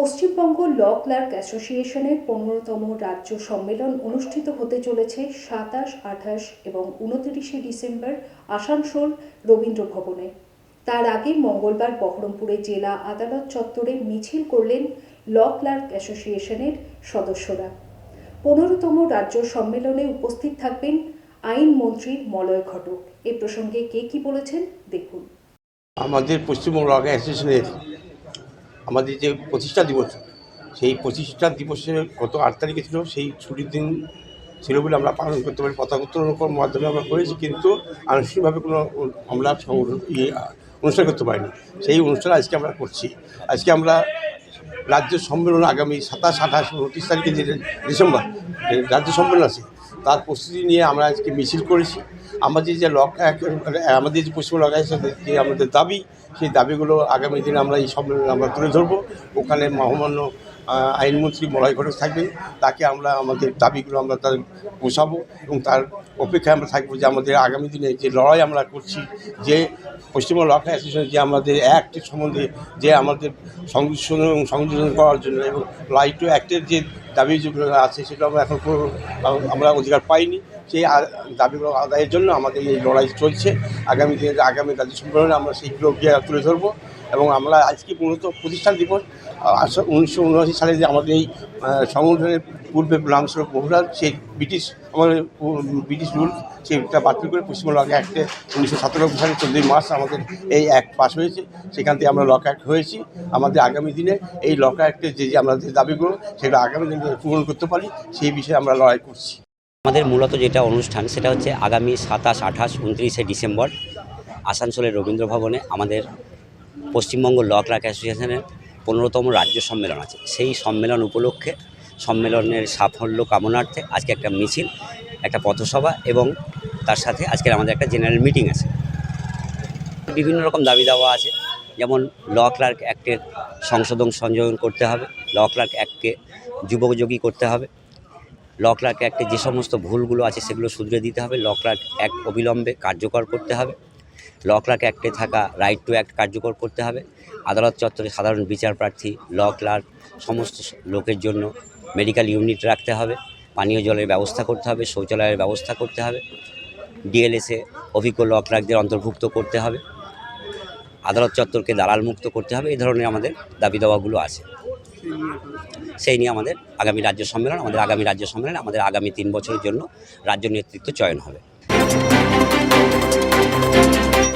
পশ্চিমবঙ্গ ল clerk অ্যাসোসিয়েশনের পনেরোতম রাজ্য সম্মেলন অনুষ্ঠিত হতে চলেছে সাতাশ, আঠাশ এবং উনতিরিশে ডিসেম্বর আসানসোল রবীন্দ্র ভবনে। তার আগে মঙ্গলবার বহরমপুরে জেলা আদালত চত্বরে মিছিল করলেন ল ক্লার্ক অ্যাসোসিয়েশনের সদস্যরা। পনেরোতম রাজ্য সম্মেলনে উপস্থিত থাকবেন আইনমন্ত্রী মলয় ঘটক। এ প্রসঙ্গে কে কি বলেছেন দেখুন। আমাদের পশ্চিমবঙ্গ অ্যাসোসিয়েশনের আমাদের যে প্রতিষ্ঠা দিবস সেই প্রতিষ্ঠা দিবসের গত আট তারিখে ছিল সেই ছুটির দিন ছিল বলে আমরা পালন করতে পারি। পতাকা উত্তোলনের মাধ্যমে আমরা করেছি কিন্তু আনুষ্ঠানিকভাবে কোনো আমরা ইয়ে, অনুষ্ঠান করতে পারিনি। সেই অনুষ্ঠান আজকে আমরা করছি। আজকে আমরা রাজ্য সম্মেলন আগামী সাতাশ আঠাশ উনত্রিশ তারিখে যে ডিসেম্বর রাজ্য সম্মেলন আছে তার প্রস্তুতি নিয়ে আমরা আজকে মিছিল করেছি। আমাদের যে লক আমাদের যে পশ্চিম লক যে আমাদের দাবি, সেই দাবিগুলো আগামী দিনে আমরা এই সম্মেলনে আমরা তুলে ধরবো। ওখানে মহামান্য আইনমন্ত্রী মলয় ঘটক থাকবেন তাকে আমরা আমাদের দাবিগুলো আমরা তার পোষাবো এবং তার অপেক্ষায় আমরা থাকব যে আমাদের আগামী দিনে যে লড়াই আমরা করছি, যে পশ্চিমবঙ্গ লক অ্যাসোসিয়েশন, যে আমাদের অ্যাক্ট সম্বন্ধে যে আমাদের সংশোধন এবং সংযোজন করার জন্য এবং লাইট টু অ্যাক্টের যে দাবি যেগুলো আছে সেগুলো আমরা এখন কোনো, আমরা অধিকার পাইনি। সেই দাবিগুলো আদায়ের জন্য আমাদের এই লড়াই চলছে। আগামী দিনে, আগামী রাজ্য সম্মেলনে আমরা সেইগুলো তুলে ধরবো। এবং আমরা আজকে মূলত প্রতিষ্ঠান দিবস উনিশশো উনআশি সালে যে আমাদের এই সংগঠনের পূর্বে নাম ছিল বহুরাল সেই ব্রিটিশ আমাদের ব্রিটিশ রুল সেইটা বাতিল করে পশ্চিমবঙ্গ লক অ্যাক্টে উনিশশো সতেরো সালে চোদ্দোই মার্চ আমাদের এই অ্যাক্ট পাস হয়েছে। সেখান থেকে আমরা লক অ্যাক্ট হয়েছি। আমাদের আগামী দিনে এই লক অ্যাক্টের যে যে আমাদের দাবিগুলো, সেগুলো আগামী দিনে পূরণ করতে পারি, সেই বিষয়ে আমরা লড়াই করছি। আমাদের মূলত যেটা অনুষ্ঠান, সেটা হচ্ছে আগামী সাতাশ, আঠাশ, উনত্রিশে ডিসেম্বর আসানসোলের রবীন্দ্র ভবনে আমাদের পশ্চিমবঙ্গ ল ক্লার্ক অ্যাসোসিয়েশনের পনেরোতম রাজ্য সম্মেলন আছে। সেই সম্মেলন উপলক্ষে সম্মেলনের সাফল্য কামনার্থে আজকে একটা মিছিল, একটা পথসভা এবং তার সাথে আজকের আমাদের একটা জেনারেল মিটিং আছে। বিভিন্ন রকম দাবি দাওয়া আছে, যেমন ল ক্লার্ক অ্যাক্টের সংশোধন সংযোজন করতে হবে ল ক্লার্ক অ্যাক্টকে যুবকযোগী করতে হবে ল ক্লার্ক অ্যাক্টে যে সমস্ত ভুলগুলো আছে সেগুলো শুধরে দিতে হবে ল ক্লার্ক অ্যাক্ট অবিলম্বে কার্যকর করতে হবে। ল ক্লার্ক অ্যাক্টে থাকা রাইট টু অ্যাক্ট কার্যকর করতে হবে। আদালত চত্বরে সাধারণ বিচার প্রার্থী ল ক্লার্ক, সমস্ত লোকের জন্য মেডিকেল ইউনিট রাখতে হবে। পানীয় জলের ব্যবস্থা করতে হবে, শৌচালয়ের ব্যবস্থা করতে হবে। ডিএলএসে অভিজ্ঞ ল ক্লার্কদের অন্তর্ভুক্ত করতে হবে। আদালত চত্বরকে দালাল মুক্ত করতে হবে, এই ধরনের আমাদের দাবি দাওয়াগুলো আছে। সেই নিয়ে আমাদের আগামী রাজ্য সম্মেলন, আমাদের আগামী রাজ্য সম্মেলন, আমাদের আগামী তিন বছরের জন্য রাজ্য নেতৃত্ব চয়ন হবে।